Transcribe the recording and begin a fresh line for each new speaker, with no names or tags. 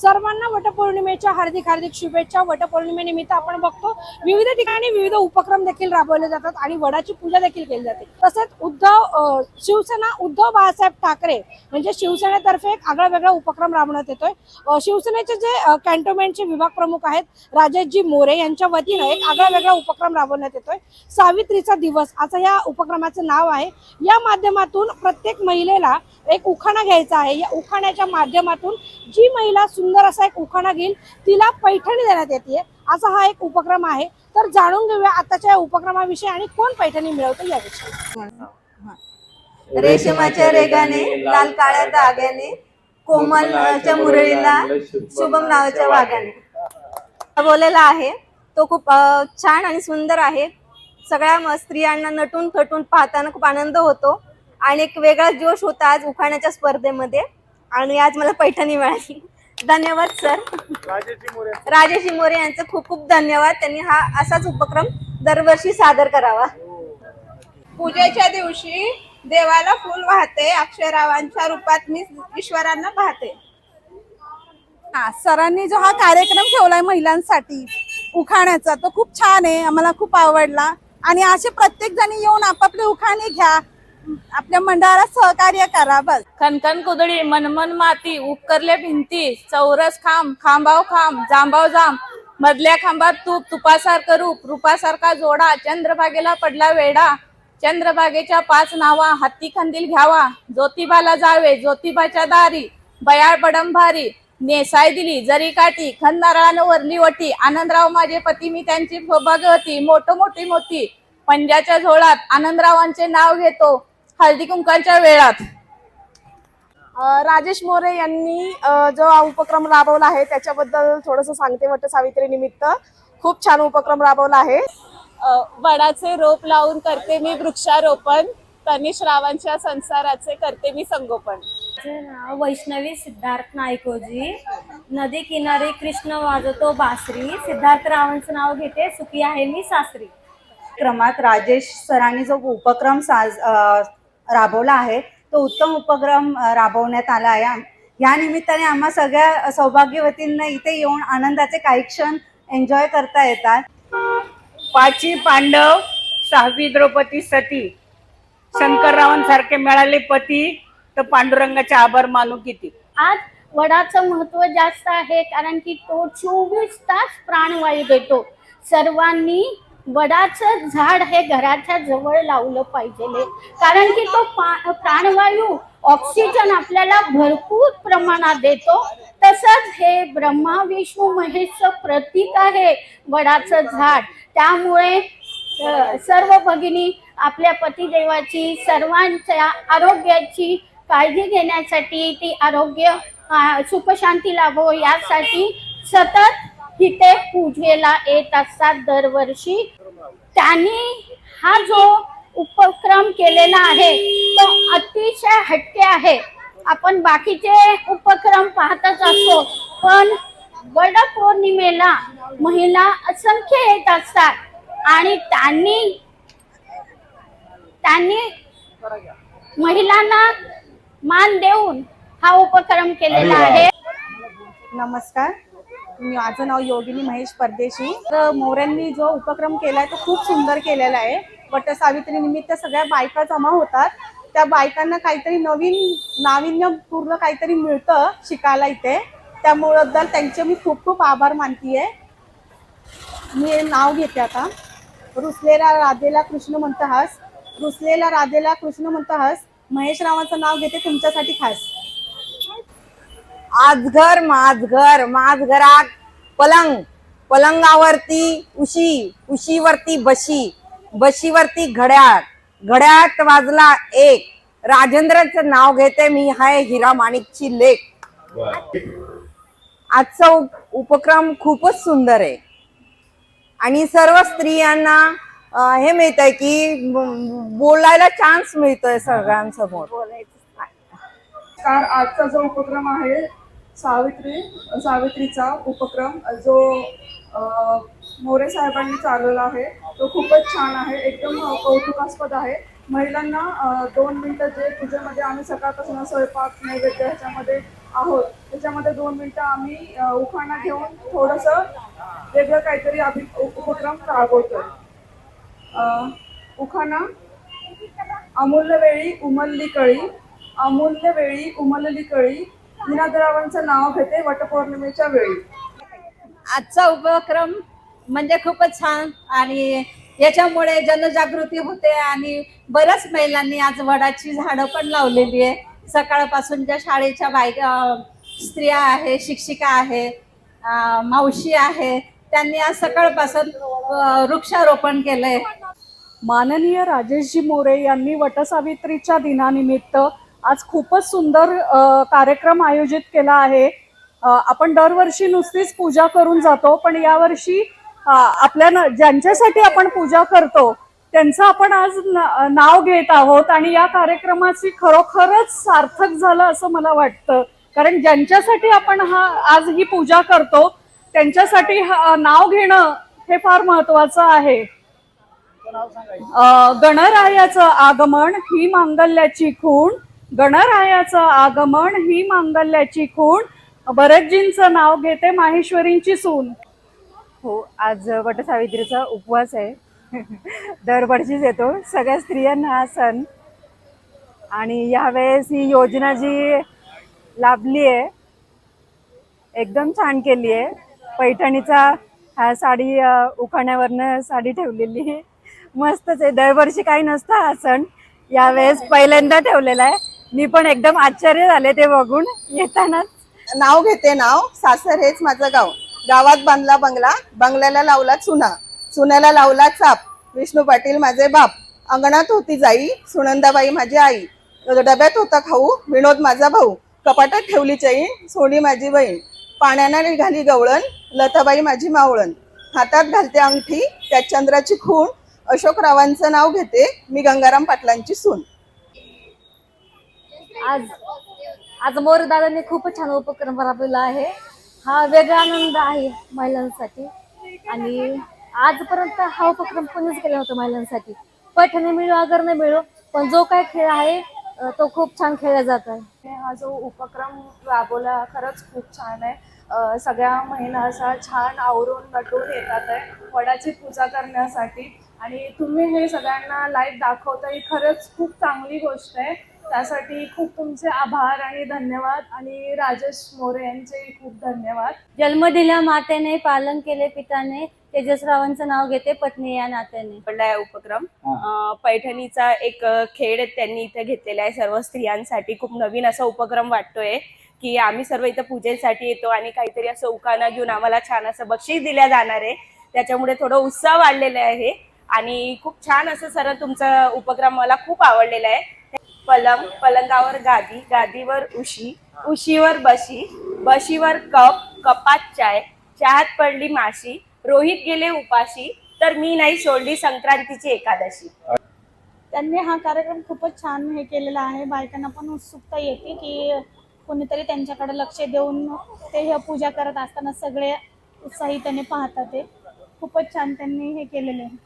सर्वांना वटपौर्णिमेच्या हार्दिक हार्दिक शुभेच्छा. वटपौर्णिमेनिमित्त आपण बघतो विविध ठिकाणी विविध उपक्रम देखील राबवले जातात आणि वडाची पूजा देखील केली जाते. तसेच उद्धव शिवसेना उद्धव बाळासाहेब ठाकरे म्हणजे शिवसेनेतर्फे एक आगळा वेगळा उपक्रम राबवण्यात येतोय. शिवसेनेचे जे कॅन्टोनमेंटचे विभाग प्रमुख आहेत राजेशजी मोरे यांच्या वतीनं एक आगळा वेगळा उपक्रम राबवण्यात येतोय. सावित्रीचा दिवस असं या उपक्रमाचं नाव आहे. या माध्यमातून प्रत्येक महिलेला एक उखाणा घ्यायचा आहे. या उखाण्याच्या माध्यमातून जी महिला सुंदर असा एक उखाणा घेईल. तिला पैठणी देण्यात येते. असा हा एक उपक्रम आहे. तर जाणून घेऊया आताच्या या उपक्रमाविषयी आणि कोण पैठणी मिळवते याविषयी.
रेशमाच्या रेगाने लाल काळ्या दाग्याने कोमलच्या मुरळीला शुभम नावाच्या वाघाने. बोललेला आहे. तो खूप छान आणि सुंदर आहे. सगळ्या स्त्रियांना नटून थटून पाहताना खूप आनंद होतो. आणि एक वेगळा जोश होता आज उखाण्याच्या स्पर्धेमध्ये. आणि आज मला पैठणी मिळाली. धन्यवाद सर. राजेश मोरे यांचं खूप खूप धन्यवाद. त्यांनी हा असाच उपक्रम दरवर्षी सादर करावा.
पूजेच्या दिवशी देवाला फूल वाहते अक्षरावांच्या रूपात मी ईश्वरांना पाहते.
हा सरांनी जो हा कार्यक्रम ठेवलाय महिलांसाठी उखाण्याचा तो खूप छान आहे आम्हाला खूप आवडला. आणि असे प्रत्येक जणी येऊन आपापले उखाणे घ्या आपल्या मंडळाला सहकार्य करा बस.
खनखन कुदळी मनमन माती उपकरले भिंती चौरस खांब खांबाव खांब जांबाव जांब मधल्या खांबात तूप तुपासारखं रूप रूपासारखा जोडा चंद्रभागेला पडला वेडा चंद्रभागेच्या पाच नावा हत्ती खंदील घ्यावा ज्योतिबाला जावे ज्योतिबाच्या दारी बयाळ बडंभारी नेसाय दिली जरी काठी खंद नारळानं वरली वटी आनंदराव माझे पती मी त्यांची सौभाग्यवती मोठ मोठी मोठी पंजाच्या झोळात आनंदरावांचे नाव घेतो हळदी कुंकांच्या वेळात.
राजेश मोरे यांनी जो हा उपक्रम राबवला आहे त्याच्याबद्दल थोडस सांगते वट सावित्री निमित्त. खूप छान उपक्रम राबवला आहे.
वडाचे रोप लावून करते मी वृक्षारोपण. तनिष रावांच्या संसाराचे करते मी संगोपन.
माझे नाव वैष्णवी सिद्धार्थ नायकोजी. नदी किनारी कृष्ण वाजवतो बासरी. सिद्धार्थ रावांचं नाव घेते सुखी आहे मी सासरी.
क्रमात राजेश सरांनी जो उपक्रम साज राबवला आहे. तो उत्तम उपक्रम राबवण्यात आला आहे. आम- या निमित्ताने आम्हा सगळ्या सौभाग्यवतींना इथे येऊन आनंदाचे काही क्षण एन्जॉय करता येतात.
पाची पांडव सहावी द्रौपदी सती. शंकररावांसारखे मिळाले पती तर पांडुरंगाचे आभार मानू किती?
आज वडाचं महत्त्व जास्त आहे कारण की तो चोवीस तास प्राणवायू देतो. सर्वांनी वडाचं झाड हे घराच्या जवळ लावलं पाहिजे कारण की तो प्राणवायू ऑक्सिजन आपल्याला भरपूर प्रमाणात देतो. तसंच हे ब्रह्मा विष्णू महेशचं प्रतीक आहे वडाचं झाड. त्यामुळे सर्व भगिनी आपल्या पतिदेवाची सर्वांच्या आरोग्याची काळजी घेण्यासाठी ती आरोग्य सुखशांती लाभो यासाठी सतत तिथे पूजेला येत असतात दरवर्षी. त्यांनी हा जो उपक्रम केलेला आहे तो अतिशय हटके आहे. आपण बाकीचे उपक्रम पाहतच असतो पण वड पौर्णिमेला महिला असंख्य येत असतात आणि त्यांनी त्यांनी महिलांना मान देऊन हा उपक्रम केलेला आहे.
नमस्कार. माझं नाव योगिनी महेश परदेशी. तर मोऱ्यांनी जो उपक्रम केलाय तो खूप सुंदर केलेला आहे. वट सावित्री निमित्त सगळ्या बायका जमा होतात. त्या बायकांना काहीतरी नवीन नाविन्यपूर्ण काहीतरी मिळतं शिकायला इथे. त्यामुळं त्यांचे मी खूप खूप आभार मानतीये. मी नाव घेते आता. रुसलेला राधेला कृष्ण म्हणतहास रुसलेला राधेला कृष्ण म्हणतहास महेश रावांचं नाव घेते तुमच्यासाठी खास.
आजघर माझघर माझघरात पलंग. पलंगावरती उशी उशीवरती बशी बशीवरती घड्याळ. घड्याळात वाजला एक. राजेंद्रचं नाव घेते मी हाय हिरा माणिकची लेख. आजचा उपक्रम खूपच सुंदर आहे. आणि सर्व स्त्रियांना हे मिळत आहे की बोलायला चान्स मिळतोय सगळ्यांसमोर.
आजचा जो उपक्रम आहे सावित्री सावित्रीचा उपक्रम जो मोरे साहेबांनी चालवला आहे तो खूपच छान आहे एकदम कौतुकास्पद आहे. महिलांना दोन मिनटं जे पूजेमध्ये आम्ही सकाळपासून स्वयंपाक नैवेद्य ह्याच्यामध्ये आहोत त्याच्यामध्ये दोन मिनटं आम्ही उखाणा घेऊन थोडंसं वेगळं काहीतरी अभि उपक्रम राबवतोय. उखाणा अमूल्य वेळी उमलली कळी अमूल्य वेळी उमलली कळी दिनादरावांचं नाव घेते वटपौर्णिमेच्या वेळी.
आजचा उपक्रम म्हणजे खूपच छान आणि याच्यामुळे जनजागृती होते आणि बऱ्याच महिलांनी आज वडाची झाडं पण लावलेली आहे. सकाळपासून ज्या शाळेच्या बायका अं, स्त्रिया आहे शिक्षिका आहे मावशी आहे त्यांनी आज सकाळपासून वृक्षारोपण केलंय.
माननीय राजेशजी मोरे यांनी वटसावित्रीच्या दिनानिमित्त आज खूपच सुंदर कार्यक्रम आयोजित केला आहे. आपण दरवर्षी नुसतीच पूजा करून जातो पण यावर्षी आपल्या ज्यांच्यासाठी आपण पूजा करतो त्यांचं आपण आज नाव घेत आहोत आणि या कार्यक्रमाची खरोखरच सार्थक झालं असं मला वाटतं. कारण ज्यांच्यासाठी आपण हा आज ही पूजा करतो त्यांच्यासाठी नाव घेणं हे फार महत्वाचं आहे. गणरायाचं आगमन ही मांगल्याची खूण गणरायाचं आगमन ही मांगल्याची खूण. भरतजींचं नाव घेते माहेश्वरींची सून.
हो आज वटसावित्रीचा उपवास आहे. दरवर्षीच येतो. सगळ्या स्त्रियांना हा सण. आणि यावेळेस ही योजना जी लाभली आहे एकदम छान केली आहे. पैठणीचा हा साडी उखाण्यावरनं साडी ठेवलेली मस्तच आहे. दरवर्षी काही नसतं हा सण. यावेळेस पहिल्यांदा ठेवलेला आहे. मी पण एकदम आश्चर्य झाले ते बघून. येतानाच.
नाव घेते नाव. सासर हेच माझं गाव. गावात बांधला बंगला. बंगल्याला लावला चुना. चुन्याला लावला चाप. विष्णू पाटील माझे बाप. अंगणात होती जाई. सुनंदाबाई माझी आई. डब्यात होता खाऊ. विनोद माझा भाऊ. कपाटात ठेवली चैन. सोनी माझी बहीण. पाण्यानं निघाली गवळण. लताबाई माझी मावळण. हातात घालते अंगठी. त्यात चंद्राची खूण. अशोकरावांचं नाव घेते. मी गंगाराम पाटलांची सून.
आज आज मोरदादांनी खूपच छान उपक्रम राबवला आहे. हा वेगळा आनंद आहे महिलांसाठी. आणि आजपर्यंत हा उपक्रम कोणीच केला होता महिलांसाठी. पैठणी मिळो अगर नाही मिळो पण जो काय खेळ आहे तो खूप छान खेळला जात आहे.
हा जो उपक्रम राबवला खरंच खूप छान आहे. सगळ्या महिला असा छान आवरून नटून येतात आहे वडाची पूजा करण्यासाठी. आणि तुम्ही हे सगळ्यांना लाईव्ह दाखवता ही खरंच खूप चांगली गोष्ट आहे. त्यासाठी खूप तुमचे आभार आणि धन्यवाद. आणि राजेश मोरे यांचे खूप धन्यवाद.
जन्म दिला मातेने पालन केले पिताने तेजसरावांचं नाव घेते पत्नी या नात्याने.
आपला उपक्रम. अं, पैठणीचा एक अं, खेळ त्यांनी इथे घेतलेला आहे. सर्व स्त्रियांसाठी खूप नवीन असा उपक्रम वाटतोय की आम्ही सर्व इथं पूजेसाठी येतो आणि काहीतरी असं उखाणा घेऊन आम्हाला छान असं बक्षीस दिल्या जाणार आहे. त्याच्यामुळे थोडं उत्साह वाढलेला आहे. आणि खूप छान असं सर्व तुमचा उपक्रम मला खूप आवडलेला आहे. पलंग पलंगावर गादी गादीवर उशी उशीवर बशी बशीवर कप कपात चाय चहात पडली माशी रोहित गेले उपाशी तर मी नाही सोडली संक्रांतीची एकादशी.
त्यांनी हा कार्यक्रम खूपच छान हे केलेला आहे. बायकांना पण उत्सुकता येते की कोणीतरी त्यांच्याकडे लक्ष देऊन ते ह्या पूजा करत असताना सगळे उत्साही त्याने पाहतात ते. खूपच छान त्यांनी हे केलेले. आहे